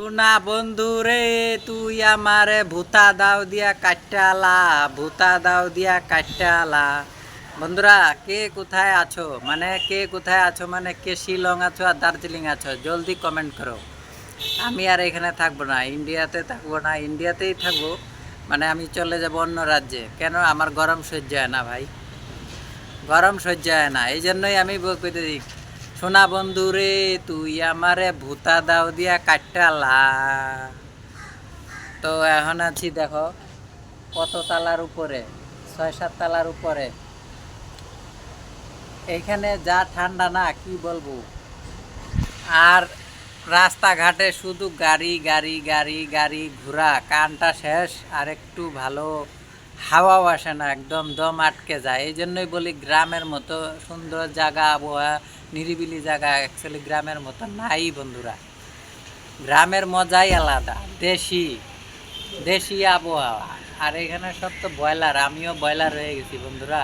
শোনা বন্ধু রে, তুই আমারে ভূতা দাও দিয়া কাটালা ভূতা দাও দিয়া কাটালা বন্ধুরা, কে কোথায় আছো? মানে কে কোথায় আছো? মানে কে শিলং আছো আর দার্জিলিং আছো? জলদি কমেন্ট করো। আমি আর এখানে থাকব না, ইন্ডিয়াতে থাকব না, ইন্ডিয়াতেই থাকব। মানে আমি চলে যাব অন্য রাজ্যে। কেন? আমার গরম সহ্য হয় না ভাই। গরম সহ্য হয় না। এই জন্যই আমি ব- কইতে দিই। সোনা বন্ধু রে, তুই আমারে ভূতা দাও দিয়া কাটালা তো এখন আছি দেখো, কত তালার উপরে? ছয়, সাত তালার উপরে। এইখানে যা ঠান্ডা না, কি বলব? আর রাস্তাঘাটে শুধু গাড়ি গাড়ি গাড়ি গাড়ি ঘোরা, কানটা শেষ, আর একটু ভালো হাওয়াও আসে না, একদম দম আটকে যায়। এই জন্যই বলি গ্রামের মতো সুন্দর জায়গা, আবহাওয়া নিরিবিলি জায়গা অ্যাকচুয়ালি গ্রামের মতো নাই বন্ধুরা। গ্রামের মজাই আলাদা, দেশি দেশি আবহাওয়া। আর এখানে সব তো ব্রয়লার, আমিও ব্রয়লার হয়ে গেছি বন্ধুরা।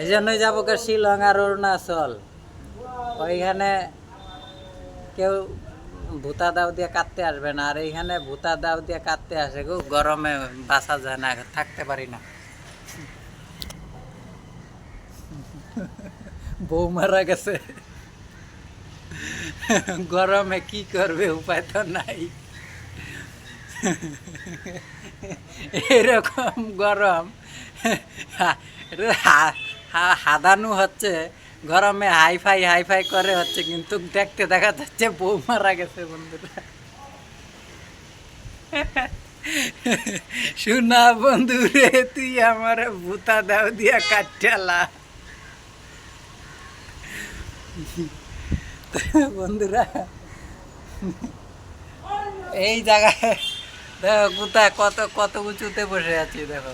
এই জন্যই যাব শিলং আর অরুণাচল। ওইখানে কেউ ভূতা দাও দিয়ে কাটতে আসবে না, আর এইখানে ভূতা দাও দিয়ে কাটতে আসে গো, গরমে বাসা যায় না, থাকতে পারি না। বউ মারা গেছে। গরমে কি করবে, উপায় তো নাই। এরকম গরম। হাদানু হচ্ছে, গরমে হাইফাই হাইফাই করে হচ্ছে, কিন্তু দেখতে দেখা যাচ্ছে বউ মারা গেছে বন্ধুরা। শোনা বন্ধু রে তুই আমার ভূতা দাও দিয়া কাটালা বন্ধুরা, এই জায়গায় দেখো কোথায় কত কত উঁচুতে বসে আছি, দেখো।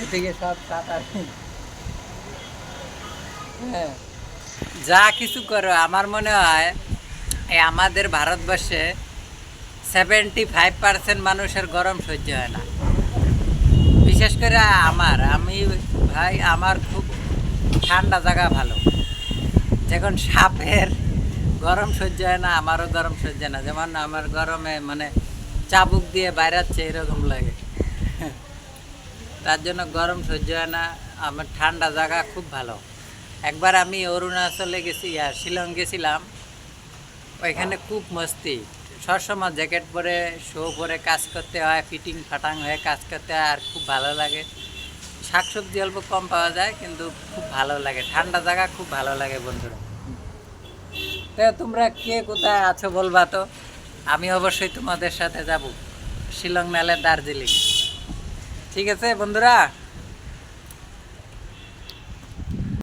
এদিকে সব সাঁতার। হ্যাঁ যা কিছু করো, আমার মনে হয় এই আমাদের ভারতবর্ষে সেভেন্টি ফাইভ পার্সেন্ট মানুষের গরম সহ্য হয় না। বিশেষ করে আমার। আমি ভাই, আমার খুব ঠান্ডা জায়গা ভালো। যখন সাপের গরম সহ্য হয় না, আমারও গরম সহ্য হয় না। যেমন আমার গরমে মানে চাবুক দিয়ে বাইরাচ্ছে, এরকম লাগে। তার জন্য গরম সহ্য হয় না, আমার ঠান্ডা জায়গা খুব ভালো। একবার আমি অরুণাচলে গেছি, আর শিলং গেছিলাম। ওইখানে খুব মস্তি। সবসময় জ্যাকেট পরে, শো পরে কাজ করতে হয়, ফিটিং ফাটাং হয়ে কাজ করতে হয় আর খুব ভালো লাগে। শাকসবজি অল্প কম পাওয়া যায়, কিন্তু খুব ভালো লাগে। ঠান্ডা জায়গা খুব ভালো লাগে বন্ধুরা। তো তোমরা কে কোথায় আছো বলবা তো? আমি অবশ্যই তোমাদের সাথে যাব। শিলং মেলে দার্জিলিং। ঠিক আছে বন্ধুরা?